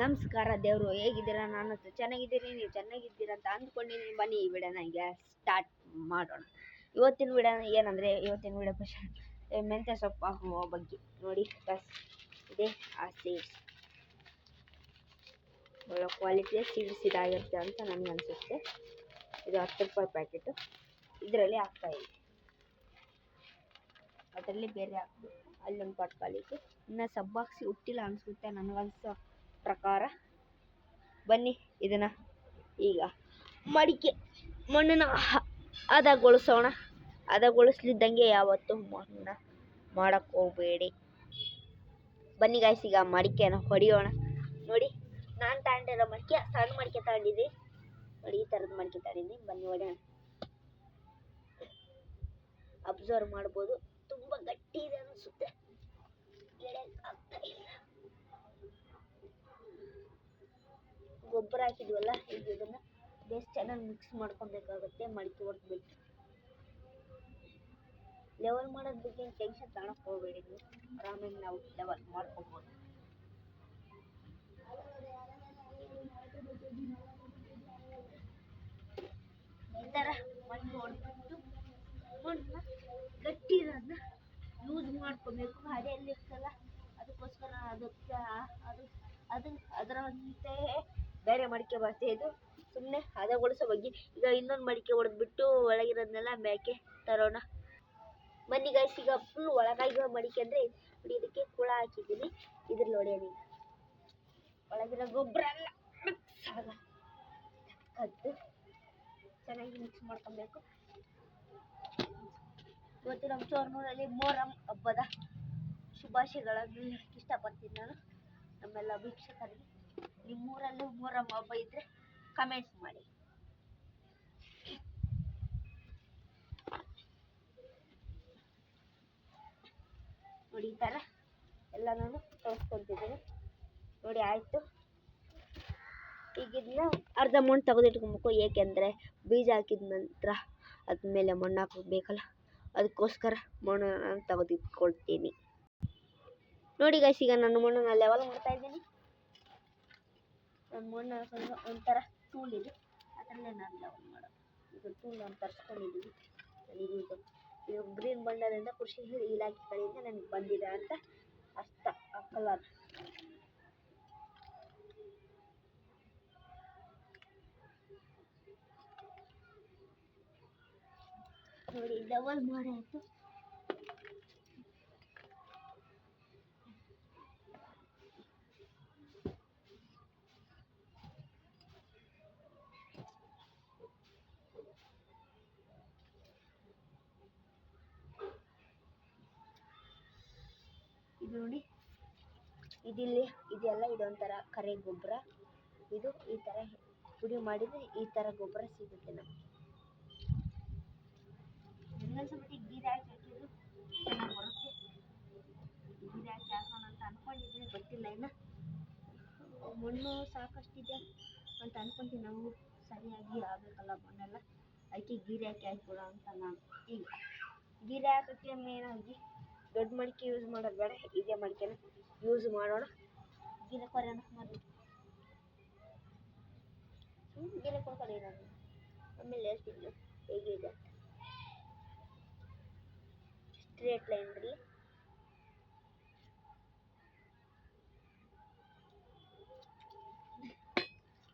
ನಮಸ್ಕಾರ ದೇವರು, ಹೇಗಿದ್ದೀರಾ? ನಾನು ಚೆನ್ನಾಗಿದ್ದೀನಿ, ನೀವು ಚೆನ್ನಾಗಿದ್ದೀರಾ ಅಂತ ಅಂದ್ಕೊಂಡಿದ್ದೀನಿ. ಬನ್ನಿ ಈ ವಿಡಿಯೋನ ಈಗ ಸ್ಟಾರ್ಟ್ ಮಾಡೋಣ. ಇವತ್ತಿನ ವಿಡಿಯೋ ಏನಂದರೆ, ಇವತ್ತಿನ ವಿಡಿಯೋ ಖುಷಿ ಮೆಂತ್ಯ ಸೊಪ್ಪು ಹಾಕುವ ಬಗ್ಗೆ. ನೋಡಿ, ಬಸ್, ಇದೆ ಆ ಸೀಡ್ಸ್ ಒಳ್ಳೆ ಕ್ವಾಲಿಟಿಯ ಸೀಡ್ಸ್ ಇದಾಗಿರುತ್ತೆ ಅಂತ ನನಗೆ ಅನಿಸುತ್ತೆ. ಇದು ಹತ್ತು ರೂಪಾಯಿ ಪ್ಯಾಕೆಟು ಇದರಲ್ಲಿ ಹಾಕ್ತಾಯಿದೆ ಅದರಲ್ಲಿ ಬೇರೆ ಹಾಕ್ಬೇಕು ಅಲ್ಲೊಂದು ಪಾಟ್ ಇನ್ನು ಸಬ್ಬಾಕ್ಸಿ ಹುಟ್ಟಿಲ್ಲ ಅನಿಸುತ್ತೆ, ನನಗನ್ಸೋ. ಪ್ರಕಾರ. ಬನ್ನಿ, ಇದನ್ನು ಈಗ ಮಡಿಕೆ ಮಣ್ಣನ್ನು ಹದಗೊಳಿಸೋಣ. ಹದಗೊಳಿಸ್ಲಿದ್ದಂಗೆ ಯಾವತ್ತೂ ಮಣ್ಣು ಮಾಡೋಕ್ಕೋಗ್ಬೇಡಿ ಹೋಗಬೇಡಿ. ಬನ್ನಿ ಗಾಯ್ಸ್ ಈಗ ಮಡಿಕೆನ ಹೊಡಿಯೋಣ. ನೋಡಿ, ನಾನು ತಗೊಂಡಿರೋ ಮಡಿಕೆ, ಸಣ್ಣ ಮಡಿಕೆ ತಗೊಂಡಿದ್ದೆ. ನೋಡಿ, ಈ ಥರದ ಮಡಿಕೆ ತಗೊಂಡಿದ್ದೀನಿ ಬನ್ನಿ ಹೊಡೆಯೋಣ. ಅಬ್ಸರ್ವ್ ಮಾಡ್ಬೋದು. ತುಂಬ ಗಟ್ಟಿ ಇದೆ ಅನಿಸುತ್ತೆ. ಗೊಬ್ಬರ ಹಾಕಿದ್ವಲ್ಲ, ಈಗ ಇದನ್ನು ಬೇಸ್ ಚೆನ್ನಾಗಿ ಮಿಕ್ಸ್ ಮಾಡ್ಕೊಬೇಕಾಗುತ್ತೆ ಮಡಿಕೆ ಹೊಡೆದ್ಬಿಟ್ಟು ಲೆವೆಲ್ ಮಾಡೋದ್ ಬಗ್ಗೆ ಟೆನ್ಷನ್ ತಗೊಳಕ್ ಹೋಗಬೇಡಿ ನೀವು. ಆರಾಮಾಗಿ ನಾವು ಲೆವೆಲ್ ಮಾಡ್ಕೊಬೋದು. ಈ ಥರ ಮಣ್ಣು ಹೊಡೆದ್ಬಿಟ್ಟು ಮಣ್ಣು ಯೂಸ್ ಮಾಡ್ಕೋಬೇಕು. ಹಳೆಯಲ್ಲಿ ಇರ್ತಲ್ಲ, ಅದಕ್ಕೋಸ್ಕರ ಅದಕ್ಕೆ ಅದು ಅದು ಅದರಂತೆ ಬೇರೆ ಮಡಿಕೆ ಬರ್ತಾ ಇದು ಸುಮ್ಮನೆ ಹದಗೊಳಿಸೋ ಬಗ್ಗೆ ಈಗ ಇನ್ನೊಂದು ಮಡಿಕೆ ಹೊಡೆದ್ಬಿಟ್ಟು ಒಳಗಿರೋದನ್ನೆಲ್ಲ ಮೇಕೆ ತರೋಣ. ಬನ್ನಿ ಗೈಸ್ ಈಗ ಫುಲ್ ಒಳಗಾಗಿರೋ ಮಡಿಕೆ ಅಂದರೆ ನೋಡಿ ಇದಕ್ಕೆ ಕುಳ ಹಾಕಿದ್ದೀನಿ. ಇದ್ರ ನೋಡಿ ಅದೀಗ ಒಳಗಿರೋ ಗೊಬ್ಬರ ಎಲ್ಲ ಮಿಕ್ಸ್ ಆಗ. ಕದ್ದು. ಚೆನ್ನಾಗಿ ಮಿಕ್ಸ್ ಮಾಡ್ಕೊಬೇಕು. ಇವತ್ತು ನಮ್ಮ ಚೋರ್ನೂರಲ್ಲಿ ಮೊಹರಂ ಹಬ್ಬದ ಶುಭಾಶಯಗಳನ್ನು ಇಷ್ಟಪಡ್ತೀನಿ ನಾನು. ನಮ್ಮೆಲ್ಲ ವೀಕ್ಷಕರಿಗೆ. ನಿಮ್ಮೂರಲ್ಲೂ ಮೂರ ಹಬ್ಬ ಇದ್ರೆ ಕಮೆಂಟ್ ಮಾಡಿ. ನೋಡಿ ಈ ಥರ ಎಲ್ಲ ನಾನು ತೋರಿಸ್ಕೊತಿದ್ದೀನಿ. ನೋಡಿ ಆಯಿತು. ಈಗ ಇದನ್ನ ಅರ್ಧ ಮಣ್ಣು ತೆಗೆದಿಟ್ಕೊಬೇಕು ಏಕೆಂದರೆ ಬೀಜ ಹಾಕಿದ ನಂತರ ಅದ್ಮೇಲೆ ಮಣ್ಣು ಹಾಕಬೇಕಲ್ಲ, ಅದಕ್ಕೋಸ್ಕರ ಮಣ್ಣು ನಾನು ತೆಗೆದಿಟ್ಕೊಳ್ತೀನಿ. ನೋಡಿ ಗೈಸ್ ಈಗ ನಾನು ಮಣ್ಣನ್ನು ಲೆವೆಲ್ ಮಾಡ್ತಾ ಇದ್ದೀನಿ. ಮಣ್ಣು ಒಂಥರ ಇದೆ ಅದರಲ್ಲೇ ನಾನು ಲೆವೆಲ್ ಮಾಡೋದು. ಇದು ಟೂಲ್ ನಾನು ತರಿಸ್ಕೊಂಡಿದ್ದೀನಿ ನನಗೆ ಇದು ಇದು ಗ್ರೀನ್ ಬಣ್ಣದಿಂದ ಕೃಷಿ ಇಲಾಖೆ ಕಡೆಯಿಂದ ನನಗೆ ಬಂದಿದೆ ಅಂತ ಅರ್ಥ ಆ ಕಲರ್ ನೋಡಿ ಡಬಲ್ ಮಾಡಿ ಆಯಿತು. ನೋಡಿ. ಇದಿಲ್ಲಿ, ಇದೆಲ್ಲ ಇದೊಂಥರ ಕರೆ ಗೊಬ್ಬರ. ಇದು ಈ ಥರ ಪುಡಿ ಮಾಡಿದರೆ ಈ ಥರ ಗೊಬ್ಬರ ಸಿಗುತ್ತೆ ನಮಗೆ. ನನಗನ್ಸಬಿಟ್ಟು ಗೀರೆ ಹಾಕಿ ಹಾಕಿದ್ರು ಚೆನ್ನಾಗಿ ಹಾಕಿ ಅಂತ ಅಂದ್ಕೊಂಡಿದ್ದೀನಿ ಗೊತ್ತಿಲ್ಲ ಇನ್ನು. ಮಣ್ಣು ಸಾಕಷ್ಟಿದೆ ಅಂತ ಅಂದ್ಕೊಂತೀನಿ ನಾವು. ಸರಿಯಾಗಿ ಆಗಬೇಕಲ್ಲ ಮಣ್ಣೆಲ್ಲ. ಅದಕ್ಕೆ ಗೀರೆ ಹಾಕಿ ಹಾಕ್ಬಿಡೋ ಅಂತ ನಾನು. ಈಗ ಗೀರೆ ಹಾಕೋಕ್ಕೆ ಮೇನಾಗಿ ದೊಡ್ಡ ಮಡಿಕೆ ಯೂಸ್ ಮಾಡೋದು ಬೇಡ, ಇದೇ ಮಡಿಕೆನ ಯೂಸ್ ಮಾಡೋಣ. ಗೀರೆ ಕೊರೋಣ ಮೊದಲು ಹ್ಞೂ ಗೀರೆ ಕೊಡ್ಕೊಳ್ಳಿ ನಾನು ಆಮೇಲೆ ಹೇಳ್ತೀನಿ ಹೇಗಿದೆ ಅಂತ. ಸ್ಟ್ರೇಟ್ ಲೈನ್ದಲ್ಲಿ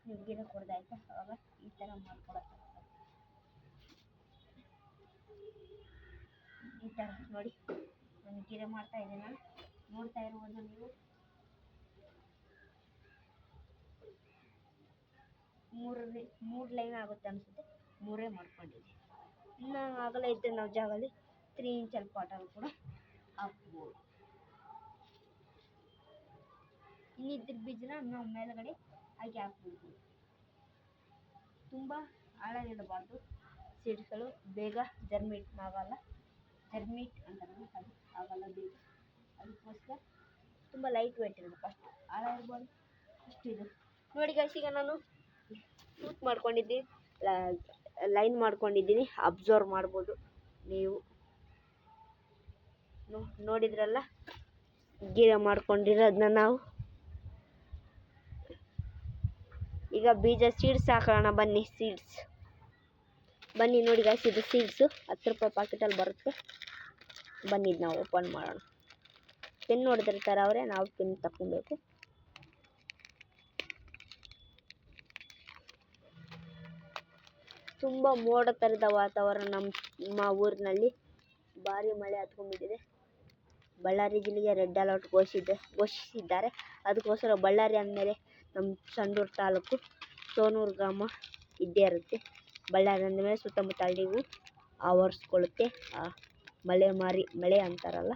ನೀವು ಗಿಡ ಕೊಡ್ದಾಯ್ತಾ ಅವಾಗ ಈ ಥರ ಮಾಡ್ಕೊಡಕ್ಕೆ ಈ ಥರ ನೋಡಿ. ನಾನು ಗಿಡ ಮಾಡ್ತಾ ನಾನು ನೋಡ್ತಾ ಇರ್ಬೋದು ನೀವು. ಮೂರು ಮೂರು ಲೈನ್ ಆಗುತ್ತೆ ಅನ್ಸುತ್ತೆ. ಮೂರೇ ಮಾಡ್ಕೊಂಡಿದ್ದೆ. ಇನ್ನು ಆಗಲ ಇದ್ದರೆ ನಾವು ಜಾಗದಲ್ಲಿ. ತ್ರೀ ಇಂಚಲ್ಲಿ ಪಾಟಲ್ಲಿ ಕೂಡ ಹಾಕ್ಬೋದು. ಇನ್ನಿದ್ರ ಬೀಜನ ನಾವು ಮೇಲ್ಗಡೆ ಹಾಕಿ ಹಾಕ್ಬೋದು. ತುಂಬ ಆಳ ಇಡಬಾರ್ದು ಸೀಡ್ಸ್ಗಳು ಬೇಗ ಜರ್ಮಿಟ್ ಆಗಲ್ಲ. ಜರ್ಮೇಟ್ ಅಂತಾರಲ್ಲ ಅದು ಆಗಲ್ಲ ಬೇಕು. ಅದಕ್ಕೋಸ್ಕರ ತುಂಬ ಲೈಟ್ ವೆಯ್ಟ್ ಇರಬೇಕು ಅಷ್ಟು. ಆಳ ಇರ್ಬೋದು. ಅಷ್ಟು ಇದು. ನೋಡಿ guys, ಈಗ ನಾನು ಶೂಟ್ ಮಾಡ್ಕೊಂಡಿದ್ದೀನಿ ಲೈನ್ ಮಾಡ್ಕೊಂಡಿದ್ದೀನಿ. ಅಬ್ಸರ್ವ್ ಮಾಡ್ಬೋದು ನೀವು. ನೋಡಿದ್ರಲ್ಲ? ಗಿಡ ಮಾಡ್ಕೊಂಡಿರೋದನ್ನ ನಾವು. ಈಗ ಬೀಜ ಸೀಡ್ಸ್ ಹಾಕೋಣ ಬನ್ನಿ ಸೀಡ್ಸ್ ಬನ್ನಿ ನೋಡಿ ಗಾಯ್ಸ್ ಇದು ಸೀಡ್ಸು ಹತ್ತು ರೂಪಾಯಿ ಪಾಕೆಟಲ್ಲಿ ಬರುತ್ತೆ. ಬನ್ನಿ ನಾವು ಓಪನ್ ಮಾಡೋಣ. ಪೆನ್ ನೋಡಿದಿರ್ತಾರೆ ಅವರೇ, ನಾವು ಪೆನ್ ತಗೊಬೇಕು ತುಂಬ ಮೋಡ ಥರದ ವಾತಾವರಣ ನಮ್ಮ ಊರಿನಲ್ಲಿ. ಭಾರಿ ಮಳೆ ಹತ್ಕೊಂಡ್ಬಿಟ್ಟಿದೆ. ಬಳ್ಳಾರಿ ಜಿಲ್ಲೆಗೆ ರೆಡ್ ಅಲರ್ಟ್ ಘೋಷಿದೆ, ಘೋಷಿಸಿದ್ದಾರೆ. ಅದಕ್ಕೋಸ್ಕರ ಬಳ್ಳಾರಿ ಅಂದಮೇಲೆ ನಮ್ಮ ಸಂಡೂರು ತಾಲೂಕು ಸೋನೂರು ಗ್ರಾಮ ಇದ್ದೇ ಇರುತ್ತೆ. ಬಳ್ಳಾರಿ ಅಂದಮೇಲೆ ಸುತ್ತಮುತ್ತ ಹಳ್ಳಿಗೂ ಆವರಿಸ್ಕೊಳ್ಳುತ್ತೆ. ಆ ಮಲೆ ಮಾರಿ, ಮಳೆ ಅಂತಾರಲ್ಲ?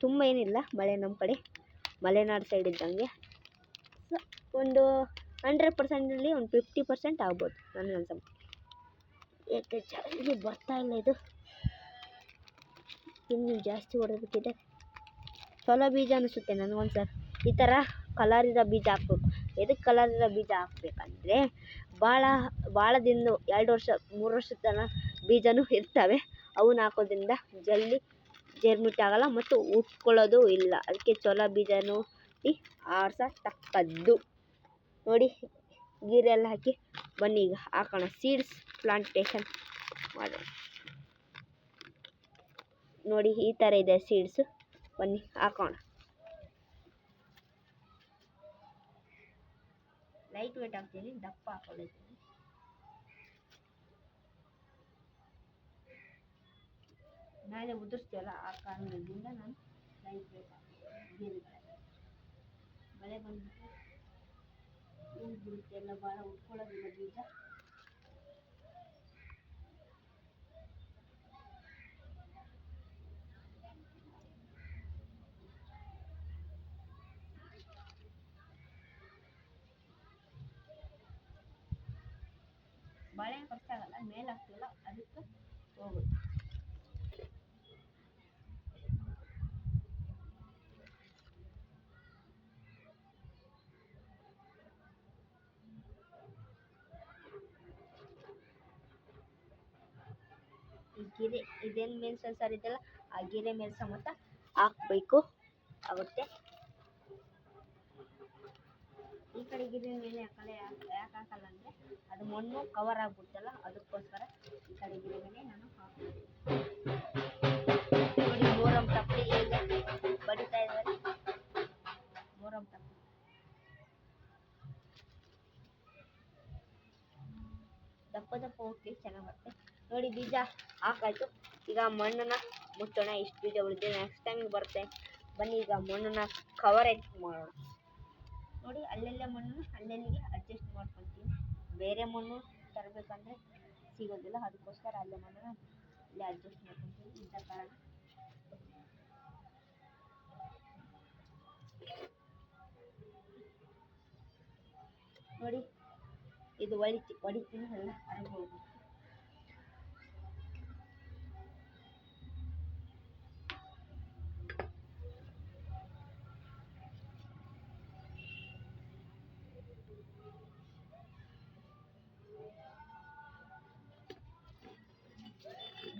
ತುಂಬ ಏನಿಲ್ಲ, ಮಳೆ ನಮ್ಮ ಕಡೆ. ಮಲೆನಾಡು ಸೈಡ್ ಇದ್ದಂಗೆ. ಒಂದು ಹಂಡ್ರೆಡ್ ಪರ್ಸೆಂಟಲ್ಲಿ ಒಂದು ಫಿಫ್ಟಿ ಪರ್ಸೆಂಟ್ ಆಗ್ಬೋದು ನನಗೆ ಅನ್ಸೋ ಯಾಕೆ ಜಲ್ದಿ ಬರ್ತಾ ಇಲ್ಲ ಇದು? ಇನ್ನು ಜಾಸ್ತಿ ಹೊಡೋದಕ್ಕಿದೆ ಚಲೋ ಬೀಜ ಅನಿಸುತ್ತೆ ನನಗೊಂದು ಸರ್ ಈ ಥರ ಕಲರ್ ಇರೋ ಬೀಜ ಹಾಕ್ಬೇಕು. ಎದಕ್ಕೆ ಕಲರ್ ಇರೋ ಬೀಜ ಹಾಕ್ಬೇಕಂದ್ರೆ ಭಾಳ ಭಾಳ ದಿನ ಎರಡು ವರ್ಷ, ಮೂರು ವರ್ಷದ ತನಕ ಬೀಜವೂ ಇರ್ತವೆ. ಅವನ್ನ ಹಾಕೋದ್ರಿಂದ ಜಲ್ದಿ ಜರ್ಮಿಟ್ ಆಗಲ್ಲ ಮತ್ತು ಉಟ್ಕೊಳ್ಳೋದು ಇಲ್ಲ. ಅದಕ್ಕೆ ಚೊಲೋ ಬೀಜವೂ ಆರಿಸತಕ್ಕದ್ದು. ನೋಡಿ, ಗೀರೆಲ್ಲ ಹಾಕಿ ಬನ್ನಿ ಈಗ. ಹಾಕೋಣ ಸೀಡ್ಸ್ ಪ್ಲಾಂಟೇಶನ್ ಮಾಡೋಣ. ನೋಡಿ, ಈ ಥರ ಇದೆ ಸೀಡ್ಸು ಬನ್ನಿ ಹಾಕೋಣ ಲೈಟ್ ವೇಟ್ ಹಾಕ್ತೀನಿ, ದಪ್ಪ ಹಾಕೊಂಡಿದ್ದೀನಿ ಮೇಲೆ ಉದುರಿಸ್ತೀವಲ್ಲ ಆ ಕಾರಣದಿಂದ ನಾನು ಲೈಟ್ ವೇಟ್ ಹಾಕ್ತೀನಿ. ಮಳೆ ಬಂದ್ಬಿಟ್ಟು ಹೂವು ಬಿಡುತ್ತೆ ಎಲ್ಲ ಭಾಳ ಉಟ್ಕೊಳ್ಳೋದಿಲ್ಲ ಖರ್ಚಾಗಲ್ಲ ಮೇಲೆ ಆಗ್ತಿಲ್ಲ ಅದಕ್ಕೆ ಹೋಗುತ್ತೆ ಗಿರೆ ಇದೇನು ಮೇಲ್ ಸಂಸಾರ ಇದೆಯಲ್ಲ ಆ ಗಿರೆ ಮೇಲೆ ಸಮೇತ ಹಾಕ್ಬೇಕು ಆಗುತ್ತೆ ಈ ಕಡೆ ಗಿರೆ ಮೇಲೆ ಹಾಕಲ್ಲ, ಯಾಕೆ ಯಾಕೆ ಹಾಕಲ್ಲ ಅಂದರೆ ಅದು ಮಣ್ಣು ಕವರ್ ಆಗ್ಬಿಡ್ತಲ್ಲ, ಅದಕ್ಕೋಸ್ಕರ ಈ ಕಡೆ ಗಿರೆ ಮೇಲೆ ನಾನು ಹಾಕ್ತೀನಿ. ನೋಡಿ ಮೋರಮ್ ತಪ್ಪಲಿ ಹೇಗೆ ಬಡಿತಾ ಇದ್ದಾರೆ. ಮೋರಮ್ ತಪ್ಪಲಿ ದಪ್ಪ ದಪ್ಪ ಹೋಗ್ತಿ, ಚೆನ್ನಾಗಿ ಬರುತ್ತೆ. ನೋಡಿ, ಬೀಜ ಹಾಕಾಯ್ತು. ಈಗ ಮಣ್ಣನ್ನ ಮುಚ್ಚೋಣ, ಇಷ್ಟು ಬೀಜ ಉಳಿದಿದೆ. ನೆಕ್ಸ್ಟ್ ಟೈಮ್ ಬರುತ್ತೆ. ಬನ್ನಿ, ಈಗ ಮಣ್ಣನ್ನ ಕವರ್ ಮಾಡೋಣ. ನೋಡಿ, ಅಲ್ಲಲ್ಲೇ ಮಣ್ಣು ಅಲ್ಲೆಲ್ಲಿಗೆ ಅಡ್ಜಸ್ಟ್ ಮಾಡ್ಕೊತೀನಿ ಬೇರೆ ಮಣ್ಣು ತರಬೇಕಂದ್ರೆ ಸಿಗೋದಿಲ್ಲ, ಅದಕ್ಕೋಸ್ಕರ ಅಲ್ಲೇ ಮಣ್ಣನ್ನು ಇಲ್ಲೇ ಅಡ್ಜಸ್ಟ್ ಮಾಡ್ಕೊತೀನಿ ಇಂಥ ಕಾರಣ. ನೋಡಿ, ಇದು ಹೊಡಿತಿ ಹೊಡಿತೀನಿ ಎಲ್ಲ ಹೊರಗೆ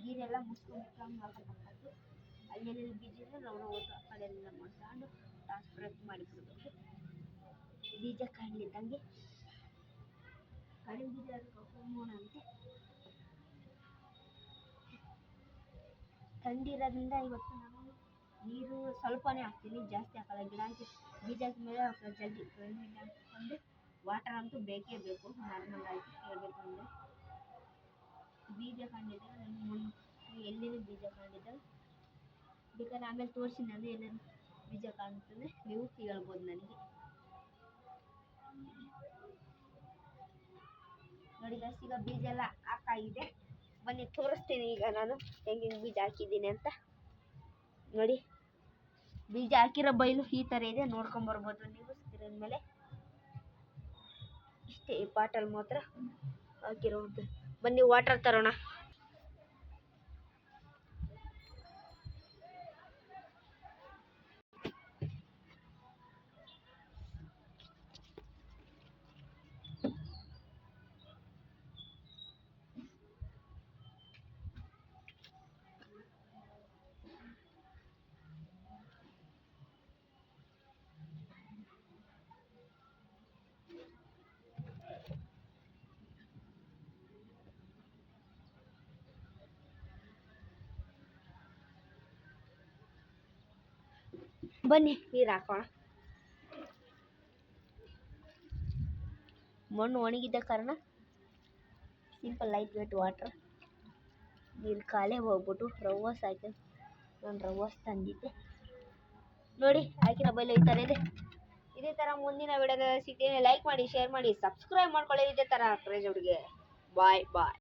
ನೀರೆಲ್ಲ ಮುಚ್ಕೊಂಡು ಮುಚ್ಕೊಂಡು ಹಾಕಬೇಕು ಅಲ್ಲೆಲ್ಲಿ ಬೀಜ ಇದೆ ನಾವು ಓಟು ಆ ಕಡೆ ಎಲ್ಲ ಮಾಡ್ಕೊಂಡು ಟ್ರಾನ್ಸ್ಪರೆಂಟ್ ಮಾಡಿಬಿಡ್ಬೇಕು. ಬೀಜ ಕಾಣಲಿದ್ದಂಗೆ ಕಡಿಮೆ ಬೀಜ ಅಂತೆ. ಥಂಡಿ ಇವತ್ತು ನಾನು ನೀರು ಸ್ವಲ್ಪನೇ ಹಾಕ್ತೀನಿ, ಜಾಸ್ತಿ ಹಾಕಲ್ಲ. ಗಿಡ ಹಾಕಿ ಬೀಜ ಹಾಕಿದ್ಮೇಲೆ ಜಲ್ದಿ ಬೆಳ್ಳುಳ್ಳಿ ಹಾಕ್ಕೊಂಡು ವಾಟರ್ ಅಂತೂ ಬೇಕೇ ಬೇಕು. ನಾರ್ಮಲ್ ಆಗಿ ಹೇಳ್ಬೇಕು ಬೀಜ ಕಂಡಿದ್ದೆ ಎಲ್ಲಿನ ಬೀಜ ಕಂಡಿದ್ದೆ ಬೇಕಾದ್ರೆ ಆಮೇಲೆ ತೋರಿಸಿ ನಾನು ಬೀಜ ಕಾಣ್ತದೆ ನೀವು ಕೇಳ್ಬೋದು ನನಗೆ. ನೋಡಿ ಗಸ್ ಈಗ ಬೀಜ ಎಲ್ಲ ಹಾಕಾಗಿದೆ. ಬನ್ನಿ ತೋರಿಸ್ತೀನಿ ಈಗ ನಾನು ಹೆಂಗೆ ಬೀಜ ಹಾಕಿದ್ದೀನಿ ಅಂತ. ನೋಡಿ, ಬೀಜ ಹಾಕಿರೋ ಬೈಲು ಈ ಥರ ಇದೆ. ನೋಡ್ಕೊಂಬರ್ಬೋದು ನೀವು ಸ್ಕ್ರೀನ್ ಮೇಲೆ. ಇಷ್ಟೇ ಈ ಪಾಟಲ್ಲಿ ಮಾತ್ರ ಹಾಕಿರೋದು. ಬನ್ನಿ ವಾಟರ್ ತರೋಣ. ಬನ್ನಿ, ನೀರು ಹಾಕೋಣ. ಮಣ್ಣು ಒಣಗಿದ್ದ ಕಾರಣ ಸಿಂಪಲ್ ಲೈಟ್ ವೇಟ್ ವಾಟ್ರ್ ನೀರು ಕಾಲೇ ಹೋಗ್ಬಿಟ್ಟು ರವಸ್ ಹಾಕಿ ನಾನು ರವಸ್ ತಂದಿದ್ದೆ. ನೋಡಿ ಹಾಕಿನ ಬೈಲು ಈ ಥರ ಇದೆ. ಇದೇ ಥರ ಮುಂದಿನ ವಿಡಿಯೋದಲ್ಲಿ ಸಿಗ್ತೀನಿ. ಲೈಕ್ ಮಾಡಿ ಶೇರ್ ಮಾಡಿ ಸಬ್ಸ್ಕ್ರೈಬ್ ಮಾಡ್ಕೊಳ್ಳಿ. ಇದೇ ಥರ ಕ್ರೇಜ್ ಹುಡುಗಿ. ಬಾಯ್ ಬಾಯ್